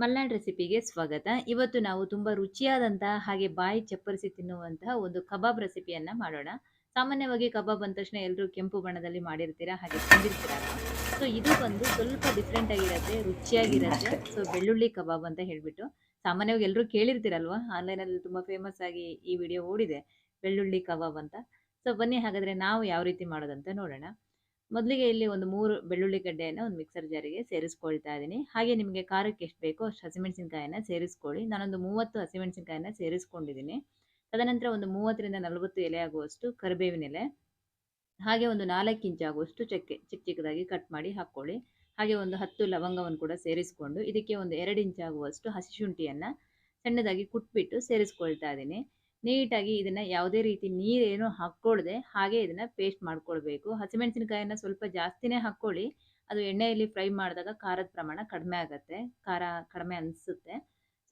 ಮಲ್ನಾಡ್ ರೆಸಿಪಿಗೆ ಸ್ವಾಗತ. ಇವತ್ತು ನಾವು ತುಂಬ ರುಚಿಯಾದಂತಹ ಹಾಗೆ ಬಾಯಿ ಚಪ್ಪರಿಸಿ ತಿನ್ನುವಂತಹ ಒಂದು ಕಬಾಬ್ ರೆಸಿಪಿಯನ್ನ ಮಾಡೋಣ. ಸಾಮಾನ್ಯವಾಗಿ ಕಬಾಬ್ ಅಂದ ತಕ್ಷಣ ಎಲ್ಲರೂ ಕೆಂಪು ಬಣ್ಣದಲ್ಲಿ ಮಾಡಿರ್ತೀರಾ, ಹಾಗೆ ತಿಂದಿರ್ತೀರ ಸೊ ಇದು ಬಂದು ಸ್ವಲ್ಪ ಡಿಫ್ರೆಂಟ್ ಆಗಿರುತ್ತೆ, ರುಚಿಯಾಗಿರುತ್ತೆ. ಸೊ ಬೆಳ್ಳುಳ್ಳಿ ಕಬಾಬ್ ಅಂತ ಹೇಳ್ಬಿಟ್ಟು. ಸಾಮಾನ್ಯವಾಗಿ ಎಲ್ಲರೂ ಕೇಳಿರ್ತೀರಲ್ವಾ? ಆನ್ಲೈನಲ್ಲಿ ತುಂಬ ಫೇಮಸ್ ಆಗಿ ಈ ವಿಡಿಯೋ ಓಡಿದೆ, ಬೆಳ್ಳುಳ್ಳಿ ಕಬಾಬ್ ಅಂತ. ಸೊ ಬನ್ನಿ, ಹಾಗಾದ್ರೆ ನಾವು ಯಾವ ರೀತಿ ಮಾಡೋದಂತ ನೋಡೋಣ. ಮೊದಲಿಗೆ ಇಲ್ಲಿ ಒಂದು ಮೂರು ಬೆಳ್ಳುಳ್ಳಿ ಗಡ್ಡೆಯನ್ನು ಒಂದು ಮಿಕ್ಸರ್ ಜಾರಿಗೆ ಸೇರಿಸ್ಕೊಳ್ತಾ ಇದ್ದೀನಿ. ಹಾಗೆ ನಿಮಗೆ ಖಾರಕ್ಕೆ ಎಷ್ಟು ಬೇಕೋ ಅಷ್ಟು ಹಸಿಮೆಣಸಿನ್ಕಾಯಿನ ಸೇರಿಸ್ಕೊಳ್ಳಿ. ನಾನೊಂದು ಮೂವತ್ತು ಹಸಿಮೆಣಸಿನ್ಕಾಯಿನ ಸೇರಿಸ್ಕೊಂಡಿದ್ದೀನಿ. ತದನಂತರ ಒಂದು ಮೂವತ್ತರಿಂದ ನಲವತ್ತು ಎಲೆ ಆಗುವಷ್ಟು ಕರಿಬೇವಿನ ಎಲೆ, ಹಾಗೆ ಒಂದು ನಾಲ್ಕು ಇಂಚ್ ಆಗುವಷ್ಟು ಚಕ್ಕೆ ಚಿಕ್ಕ ಚಿಕ್ಕದಾಗಿ ಕಟ್ ಮಾಡಿ ಹಾಕ್ಕೊಳ್ಳಿ. ಹಾಗೆ ಒಂದು ಹತ್ತು ಲವಂಗವನ್ನು ಕೂಡ ಸೇರಿಸ್ಕೊಂಡು ಇದಕ್ಕೆ ಒಂದು ಎರಡು ಇಂಚ್ ಆಗುವಷ್ಟು ಹಸಿ ಶುಂಠಿಯನ್ನು ಸಣ್ಣದಾಗಿ ಕುಟ್ಬಿಟ್ಟು ಸೇರಿಸ್ಕೊಳ್ತಾ ಇದ್ದೀನಿ. ನೀಟಾಗಿ ಇದನ್ನ ಯಾವುದೇ ರೀತಿ ನೀರೇನು ಹಾಕ್ಕೊಳ್ಳದೆ ಹಾಗೆ ಇದನ್ನ ಪೇಸ್ಟ್ ಮಾಡ್ಕೊಳ್ಬೇಕು. ಹಸಿಮೆಣಸಿನಕಾಯಿನ ಸ್ವಲ್ಪ ಜಾಸ್ತಿನೇ ಹಾಕ್ಕೊಳ್ಳಿ. ಅದು ಎಣ್ಣೆಯಲ್ಲಿ ಫ್ರೈ ಮಾಡಿದಾಗ ಖಾರದ ಪ್ರಮಾಣ ಕಡಿಮೆ ಆಗುತ್ತೆ. ಖಾರ ಕಡಿಮೆ ಅನಿಸುತ್ತೆ.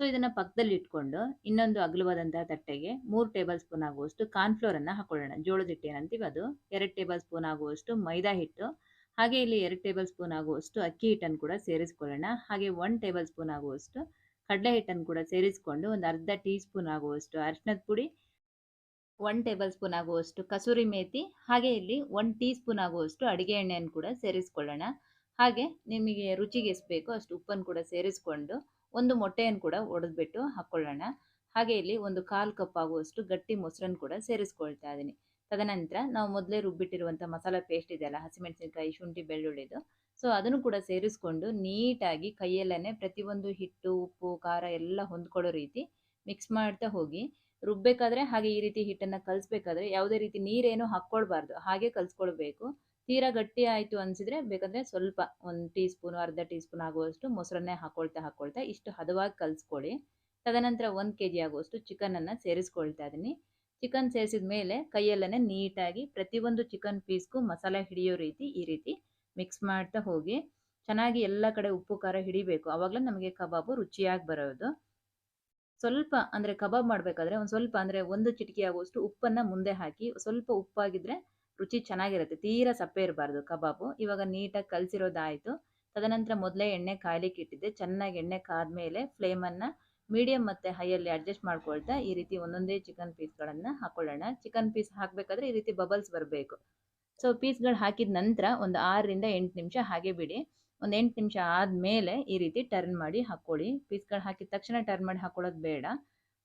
ಸೊ, ಇದನ್ನ ಪಕ್ಕದಲ್ಲಿ ಇಟ್ಕೊಂಡು ಇನ್ನೊಂದು ಅಗಲವಾದಂತಹ ತಟ್ಟೆಗೆ ಮೂರು ಟೇಬಲ್ ಸ್ಪೂನ್ ಆಗುವಷ್ಟು ಕಾರ್ನ್ಫ್ಲೋರನ್ನು ಹಾಕೊಳ್ಳೋಣ. ಜೋಳದ ಹಿಟ್ಟು ಏನಂತೀವಿ ಅದು? ಎರಡು ಟೇಬಲ್ ಸ್ಪೂನ್ ಆಗುವಷ್ಟು ಮೈದಾ ಹಿಟ್ಟು. ಹಾಗೆ ಇಲ್ಲಿ ಎರಡು ಟೇಬಲ್ ಸ್ಪೂನ್ ಆಗುವಷ್ಟು ಅಕ್ಕಿ ಹಿಟ್ಟನ್ನು ಕೂಡ ಸೇರಿಸ್ಕೊಳ್ಳೋಣ. ಹಾಗೆ ಒನ್ ಟೇಬಲ್ ಸ್ಪೂನ್ ಆಗುವಷ್ಟು ಕಡಲೆ ಹಿಟ್ಟನ್ನು ಕೂಡ ಸೇರಿಸ್ಕೊಂಡು ಒಂದು ಅರ್ಧ ಟೀ ಸ್ಪೂನ್ ಆಗುವಷ್ಟು ಅರಿಶಿನದ ಪುಡಿ ಒನ್ ಟೇಬಲ್ ಸ್ಪೂನ್ ಆಗುವಷ್ಟು ಕಸೂರಿ ಮೇಥಿ ಹಾಗೆ ಇಲ್ಲಿ ಒನ್ ಟೀ ಸ್ಪೂನ್ ಆಗುವಷ್ಟು ಅಡುಗೆ ಎಣ್ಣೆಯನ್ನು ಕೂಡ ಸೇರಿಸ್ಕೊಳ್ಳೋಣ. ಹಾಗೆ ನಿಮಗೆ ರುಚಿಗೆ ಎಷ್ಟು ಅಷ್ಟು ಉಪ್ಪನ್ನು ಕೂಡ ಸೇರಿಸ್ಕೊಂಡು ಒಂದು ಮೊಟ್ಟೆಯನ್ನು ಕೂಡ ಒಡೆದ್ಬಿಟ್ಟು ಹಾಕ್ಕೊಳ್ಳೋಣ ಹಾಗೆ ಇಲ್ಲಿ ಒಂದು ಕಾಲು ಕಪ್ ಆಗುವಷ್ಟು ಗಟ್ಟಿ ಮೊಸರನ್ನು ಕೂಡ ಸೇರಿಸ್ಕೊಳ್ತಾ ಇದ್ದೀನಿ. ತದನಂತರ ನಾವು ಮೊದಲೇ ರುಬ್ಬಿಟ್ಟಿರುವಂಥ ಮಸಾಲೆ ಪೇಸ್ಟ್ ಇದೆಯಲ್ಲ, ಹಸಿಮೆಣಸಿನಕಾಯಿ, ಶುಂಠಿ, ಬೆಳ್ಳುಳ್ಳಿದು ಸೊ, ಅದನ್ನು ಕೂಡ ಸೇರಿಸ್ಕೊಂಡು ನೀಟಾಗಿ ಕೈಯಲ್ಲೇ ಪ್ರತಿಯೊಂದು ಹಿಟ್ಟು, ಉಪ್ಪು, ಖಾರ ಎಲ್ಲ ಹೊಂದ್ಕೊಳ್ಳೋ ರೀತಿ ಮಿಕ್ಸ್ ಮಾಡ್ತಾ ಹೋಗಿ, ರುಬ್ಬೇಕಾದ್ರೆ ಹಾಗೆ ಈ ರೀತಿ ಹಿಟ್ಟನ್ನು ಕಲಿಸ್ಬೇಕಾದ್ರೆ ಯಾವುದೇ ರೀತಿ ನೀರೇನು ಹಾಕ್ಕೊಳ್ಬಾರ್ದು, ಹಾಗೆ ಕಲಿಸ್ಕೊಳ್ಬೇಕು. ತೀರಾ ಗಟ್ಟಿ ಆಯಿತು ಅನಿಸಿದ್ರೆ ಬೇಕಾದರೆ ಸ್ವಲ್ಪ ಒಂದು ಟೀ ಸ್ಪೂನು ಅರ್ಧ ಟೀ ಸ್ಪೂನ್ ಆಗುವಷ್ಟು ಮೊಸರನ್ನೇ ಹಾಕ್ಕೊಳ್ತಾ ಹಾಕ್ಕೊಳ್ತಾ ಇಷ್ಟು ಹದವಾಗಿ ಕಲಿಸ್ಕೊಳ್ಳಿ. ತದನಂತರ ಒಂದು ಕೆ ಜಿ ಆಗುವಷ್ಟು ಚಿಕನನ್ನು ಸೇರಿಸ್ಕೊಳ್ತಾ ಇದ್ದೀನಿ. ಚಿಕನ್ ಸೇರಿಸಿದ ಮೇಲೆ ಕೈಯಲ್ಲೇ ನೀಟಾಗಿ ಪ್ರತಿಯೊಂದು ಚಿಕನ್ ಪೀಸ್ಗೂ ಮಸಾಲೆ ಹಿಡಿಯೋ ರೀತಿ ಈ ರೀತಿ ಮಿಕ್ಸ್ ಮಾಡ್ತಾ ಹೋಗಿ ಚೆನ್ನಾಗಿ ಎಲ್ಲ ಕಡೆ ಉಪ್ಪು, ಖಾರ ಹಿಡಿಬೇಕು. ಆವಾಗಲೇ ನಮಗೆ ಕಬಾಬು ರುಚಿಯಾಗಿ ಬರೋದು. ಸ್ವಲ್ಪ ಅಂದರೆ ಕಬಾಬ್ ಮಾಡಬೇಕಾದ್ರೆ ಒಂದು ಸ್ವಲ್ಪ ಅಂದರೆ ಒಂದು ಚಿಟಿಕೆ ಆಗುವಷ್ಟು ಉಪ್ಪನ್ನು ಮುಂದೆ ಹಾಕಿ ಸ್ವಲ್ಪ ಉಪ್ಪಾಗಿದ್ರೆ ರುಚಿ ಚೆನ್ನಾಗಿರುತ್ತೆ. ತೀರಾ ಸಪ್ಪೆ ಇರಬಾರ್ದು ಕಬಾಬು. ಇವಾಗ ನೀಟಾಗಿ ಕಲಸಿರೋದಾಯಿತು. ತದನಂತರ ಮೊದಲೇ ಎಣ್ಣೆ ಕಾಯ್ಲಿಕ್ಕೆ ಇಟ್ಟಿದ್ದೆ. ಚೆನ್ನಾಗಿ ಎಣ್ಣೆ ಕಾದ್ಮೇಲೆ ಫ್ಲೇಮನ್ನು ಮೀಡಿಯಮ್ ಮತ್ತು ಹೈಯಲ್ಲಿ ಅಡ್ಜಸ್ಟ್ ಮಾಡ್ಕೊಳ್ತಾ ಈ ರೀತಿ ಒಂದೊಂದೇ ಚಿಕನ್ ಪೀಸ್ಗಳನ್ನು ಹಾಕೊಳ್ಳೋಣ. ಚಿಕನ್ ಪೀಸ್ ಹಾಕಬೇಕಾದ್ರೆ ಈ ರೀತಿ ಬಬಲ್ಸ್ ಬರಬೇಕು. ಸೊ ಪೀಸ್ಗಳು ಹಾಕಿದ ನಂತರ ಒಂದು ಆರರಿಂದ ಎಂಟು ನಿಮಿಷ ಹಾಗೆ ಬಿಡಿ. ಒಂದು ಎಂಟು ನಿಮಿಷ ಆದಮೇಲೆ ಈ ರೀತಿ ಟರ್ನ್ ಮಾಡಿ ಹಾಕ್ಕೊಳ್ಳಿ ಪೀಸ್ಗಳು ಹಾಕಿದ ತಕ್ಷಣ ಟರ್ನ್ ಮಾಡಿ ಹಾಕ್ಕೊಳ್ಳೋದು ಬೇಡ.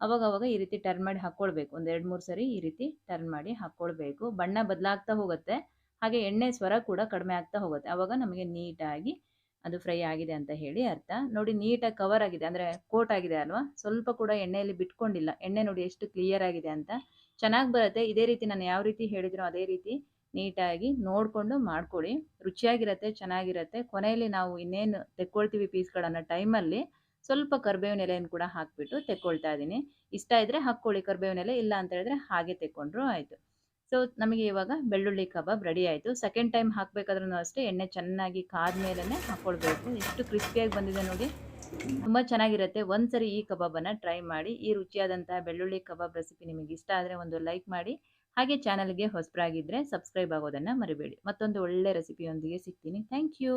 ಅವಾಗ ಅವಾಗ ಈ ರೀತಿ ಟರ್ನ್ ಮಾಡಿ ಹಾಕ್ಕೊಳ್ಬೇಕು ಒಂದು ಎರಡು ಮೂರು ಸರಿ ಈ ರೀತಿ ಟರ್ನ್ ಮಾಡಿ ಹಾಕ್ಕೊಳ್ಬೇಕು ಬಣ್ಣ ಬದಲಾಗ್ತಾ ಹೋಗುತ್ತೆ. ಹಾಗೆ ಎಣ್ಣೆ ಸ್ವರ ಕೂಡ ಕಡಿಮೆ ಆಗ್ತಾ ಹೋಗುತ್ತೆ. ಅವಾಗ ನಮಗೆ ನೀಟಾಗಿ ಅದು ಫ್ರೈ ಆಗಿದೆ ಅಂತ ಹೇಳಿ ಅರ್ಥ. ನೋಡಿ ನೀಟಾಗಿ ಕವರ್ ಆಗಿದೆ. ಅಂದರೆ ಕೋಟ್ ಆಗಿದೆ ಅಲ್ವಾ? ಸ್ವಲ್ಪ ಕೂಡ ಎಣ್ಣೆಯಲ್ಲಿ ಬಿಟ್ಕೊಂಡಿಲ್ಲ. ಎಣ್ಣೆ ನೋಡಿ ಎಷ್ಟು ಕ್ಲಿಯರ್ ಆಗಿದೆ ಅಂತ. ಚೆನ್ನಾಗಿ ಬರುತ್ತೆ. ಇದೇ ರೀತಿ ನಾನು ಯಾವ ರೀತಿ ಹೇಳಿದ್ರು ಅದೇ ರೀತಿ ನೀಟಾಗಿ ನೋಡಿಕೊಂಡು ಮಾಡಿಕೊಡಿ ರುಚಿಯಾಗಿರುತ್ತೆ, ಚೆನ್ನಾಗಿರುತ್ತೆ. ಕೊನೆಯಲ್ಲಿ ನಾವು ಇನ್ನೇನು ತೆಕ್ಕೊಳ್ತೀವಿ ಪೀಸ್ಗಳನ್ನು ಟೈಮಲ್ಲಿ ಸ್ವಲ್ಪ ಕರ್ಬೇವಿನ ಎಲೆಯನ್ನು ಕೂಡ ಹಾಕಿಬಿಟ್ಟು ತೆಕ್ಕೊಳ್ತಾ ಇದ್ದೀನಿ. ಇಷ್ಟ ಇದ್ದರೆ ಹಾಕ್ಕೊಳ್ಳಿ, ಕರ್ಬೇವಿನ ಎಲೆ ಇಲ್ಲ ಅಂತ ಹೇಳಿದ್ರೆ ಹಾಗೆ ತೆಕ್ಕೊಂಡ್ರು ಆಯಿತು. ಸೊ ನಮಗೆ ಇವಾಗ ಬೆಳ್ಳುಳ್ಳಿ ಕಬಾಬ್ ರೆಡಿ ಆಯಿತು. ಸೆಕೆಂಡ್ ಟೈಮ್ ಹಾಕಬೇಕಾದ್ರೂ ಅಷ್ಟೇ ಎಣ್ಣೆ ಚೆನ್ನಾಗಿ ಕಾದ ಮೇಲೇ ಹಾಕ್ಕೊಳ್ಬೇಕು. ಎಷ್ಟು ಕ್ರಿಸ್ಪಿಯಾಗಿ ಬಂದಿದೆ ನೋಡಿ. ತುಂಬ ಚೆನ್ನಾಗಿರುತ್ತೆ. ಒಂದ್ಸರಿ ಈ ಕಬಾಬನ್ನು ಟ್ರೈ ಮಾಡಿ. ಈ ರುಚಿಯಾದಂತಹ ಬೆಳ್ಳುಳ್ಳಿ ಕಬಾಬ್ ರೆಸಿಪಿ ನಿಮಗೆ ಇಷ್ಟ ಆದರೆ ಒಂದು ಲೈಕ್ ಮಾಡಿ. ಹಾಗೆ ಚಾನಲ್ಗೆ ಹೊಸಬರಾಗಿದ್ದರೆ ಸಬ್ಸ್ಕ್ರೈಬ್ ಆಗೋದನ್ನು ಮರಿಬೇಡಿ. ಮತ್ತೊಂದು ಒಳ್ಳೆ ರೆಸಿಪಿಯೊಂದಿಗೆ ಸಿಗ್ತೀನಿ. Thank you.